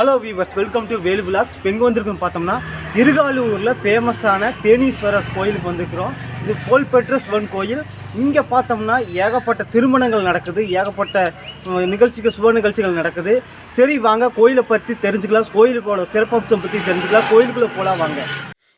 Hello viewers welcome to Velu vlogs இப்போ எங்கே வந்திருக்குன்னு பார்த்தோம்னா இருகாலூரில் ஃபேமஸான தேனீஸ்வரர் கோயிலுக்கு வந்திருக்கிறோம். இது புகழ்பெற்ற சிவன் கோயில். இங்கே பார்த்தோம்னா ஏகப்பட்ட திருமணங்கள் நடக்குது. ஏகப்பட்ட நிகழ்ச்சிகள் சுப நிகழ்ச்சிகள் நடக்குது. சரி வாங்க கோயிலை பற்றி தெரிஞ்சுக்கலாம். கோயிலுக்கோட சிறப்பம்சம் பற்றி தெரிஞ்சுக்கலாம். கோயிலுக்குள்ளே போகலாம் வாங்க.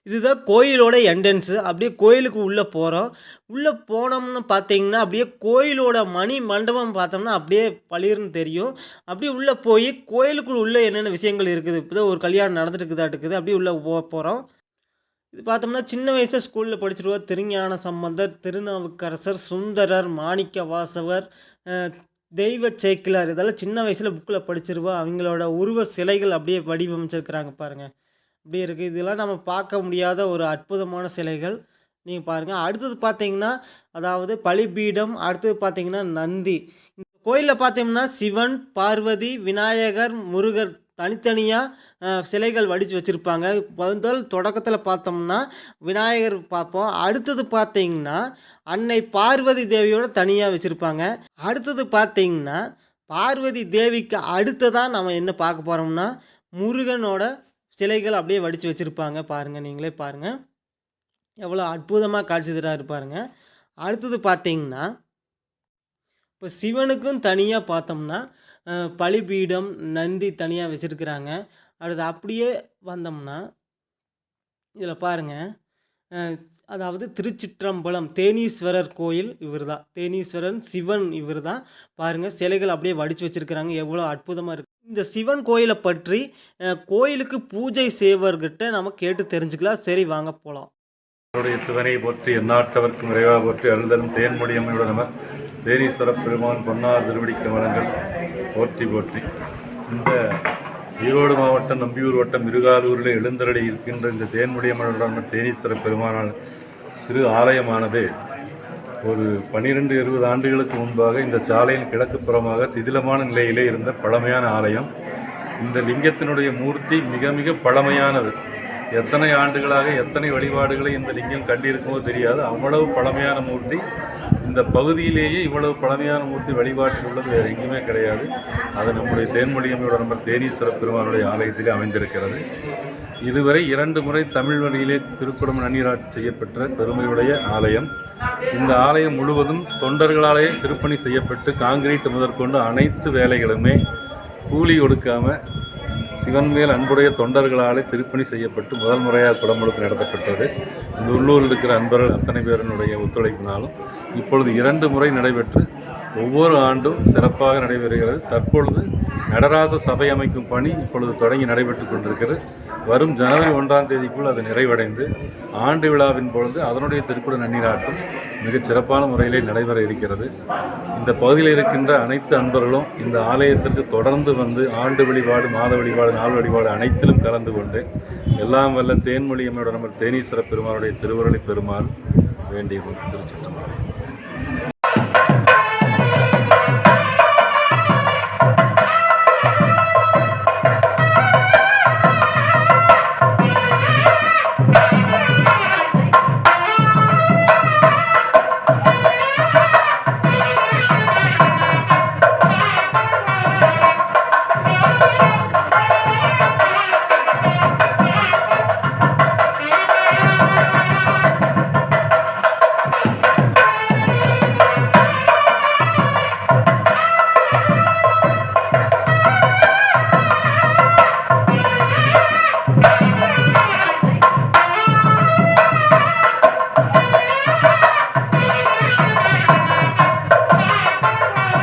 இதுதான் கோயிலோட என்ட்ரன்ஸு அப்படியே கோயிலுக்கு உள்ளே போகிறோம் உள்ளே போனோம்னு பார்த்தீங்கன்னா அப்படியே கோயிலோட மணி மண்டபம் பார்த்தோம்னா அப்படியே பளிர்னு தெரியும். அப்படியே உள்ளே போய் கோயிலுக்குள்ளே உள்ளே என்னென்ன விஷயங்கள் இருக்குது? இப்போ தான் ஒரு கல்யாணம் நடந்துட்டுக்குதா இருக்குது? அப்படியே உள்ளே போக போகிறோம் இது பார்த்தோம்னா சின்ன வயசில் ஸ்கூலில் படிச்சிருவா திருஞான சம்பந்தர் திருநாவுக்கரசர் சுந்தரர் மாணிக்க வாசவர் தெய்வ சேக்கிலார் இதெல்லாம் சின்ன வயசில் புக்கில் படிச்சிருவா. அவங்களோட உருவ சிலைகள் அப்படியே வடிவமைச்சிருக்கிறாங்க பாருங்கள் இப்படி இருக்குது இதெல்லாம் நம்ம பார்க்க முடியாத ஒரு அற்புதமான சிலைகள். நீங்கள் பாருங்கள் அடுத்தது பார்த்தீங்கன்னா அதாவது பலிபீடம் அடுத்தது பார்த்தீங்கன்னா நந்தி. இந்த கோயிலில் பார்த்தீங்கன்னா சிவன் பார்வதி விநாயகர் முருகர் தனித்தனியாக சிலைகள் வடித்து வச்சுருப்பாங்க. முதல் தொடக்கத்தில் பார்த்தோம்னா விநாயகர் பார்ப்போம். அடுத்தது பார்த்தீங்கன்னா அன்னை பார்வதி தேவியோட தனியாக வச்சுருப்பாங்க. அடுத்தது பார்த்தீங்கன்னா பார்வதி தேவிக்கு அடுத்ததான் நம்ம என்ன பார்க்க போகிறோம்னா முருகனோட சிலைகள் அப்படியே வடித்து வச்சுருப்பாங்க. பாருங்கள் நீங்களே பாருங்கள் எவ்வளோ அற்புதமாக காட்சி தரா இருப்பாருங்க. அடுத்தது பார்த்தீங்கன்னா இப்போ சிவனுக்கும் தனியாக பார்த்தோம்னா பலிபீடம் நந்தி தனியாக வச்சுருக்குறாங்க. அடுத்து அப்படியே வந்தோம்னா இதில் பாருங்கள் அதாவது திருச்சிற்றம்பலம் தேனீஸ்வரர் கோயில் இவர் தான் தேனீஸ்வரன் சிவன் இவர் தான் பாருங்கள் சிலைகள் அப்படியே வடித்து வச்சுருக்கிறாங்க. எவ்வளோ அற்புதமாக இருக்குது இந்த சிவன் கோயிலை பற்றி கோயிலுக்கு பூஜை செய்வர்கிட்ட நம்ம கேட்டு தெரிஞ்சுக்கலாம். சரி வாங்க போகலாம் அவருடைய சிவனை போற்றி எந்நாட்டவர்க்கும் விரைவாக போற்றி அருள்தரும் தேன்மொழியம்மையுடன் நமர் தேனீஸ்வர பெருமான் பொன்னார் திருவடி கமலங்கள் போற்றி போற்றி. இந்த ஈரோடு மாவட்டம் நம்பியூர் வட்டம் இருகாலூரில் எழுந்தரடி இருக்கின்ற இந்த தேன்மொழியம்மனுடன் தேனீஸ்வர பெருமானால் திரு ஆலயமானது ஒரு பன்னிரெண்டு இருபது ஆண்டுகளுக்கு முன்பாக இந்த சாலையின் கிழக்கு புறமாக சிதிலமான நிலையிலே இருந்த பழமையான ஆலயம் இந்த லிங்கத்தினுடைய மூர்த்தி மிக மிக பழமையானது. எத்தனை ஆண்டுகளாக எத்தனை வழிபாடுகளை இந்த லிங்கம் கண்டிருக்குமோ தெரியாது. அவ்வளவு பழமையான மூர்த்தி. இந்த பகுதியிலேயே இவ்வளவு பழமையான மூர்த்தி வழிபாட்டில் உள்ளது வேறு எங்கேயுமே கிடையாது. அது நம்முடைய தேன்மொழியமையோட நம்பர் தேனீஸ்வர பெருமானுடைய ஆலயத்திலே அமைந்திருக்கிறது. இதுவரை இரண்டு முறை தமிழ் வழியிலே திருக்குடம் நன்னீராட்சி செய்யப்பெற்ற பெருமையுடைய ஆலயம். இந்த ஆலயம் முழுவதும் தொண்டர்களாலேயே திருப்பணி செய்யப்பட்டு காங்கிரீட் முதற்கொண்டு அனைத்து வேலைகளுமே கூலி கொடுக்காம சிவன் மேல் அன்புடைய தொண்டர்களாலே திருப்பணி செய்யப்பட்டு முதல் முறையாக குடமுழுக்கு நடத்தப்பட்டது. இந்த உள்ளூரில் இருக்கிற அன்பர்கள் அத்தனை பேரினுடைய ஒத்துழைப்பினாலும் இப்பொழுது இரண்டு முறை நடைபெற்று ஒவ்வொரு ஆண்டும் சிறப்பாக நடைபெறுகிறது. தற்பொழுது நடராச சபை அமைக்கும் பணி இப்பொழுது தொடங்கி நடைபெற்று கொண்டிருக்கிறது. வரும் ஜனவரி ஒன்றாம் தேதிக்குள் அது நிறைவடைந்து ஆண்டு விழாவின் பொழுது அதனுடைய திருக்குட நன்னீராட்டம் மிகச் சிறப்பான முறையிலே நடைபெற இருக்கிறது. இந்த பகுதியில் இருக்கின்ற அனைத்து அன்பர்களும் இந்த ஆலயத்திற்கு தொடர்ந்து வந்து ஆண்டு வழிபாடு மாத வழிபாடு நாள் வழிபாடு அனைத்திலும் கலந்து கொண்டு எல்லாம் வல்ல தேன்மொழி அம்மையோட நம்ம தேனீஸ்வர பெருமானுடைய திருவருளை பெருமாள் வேண்டிய திருச்சிற்றம்பலம்.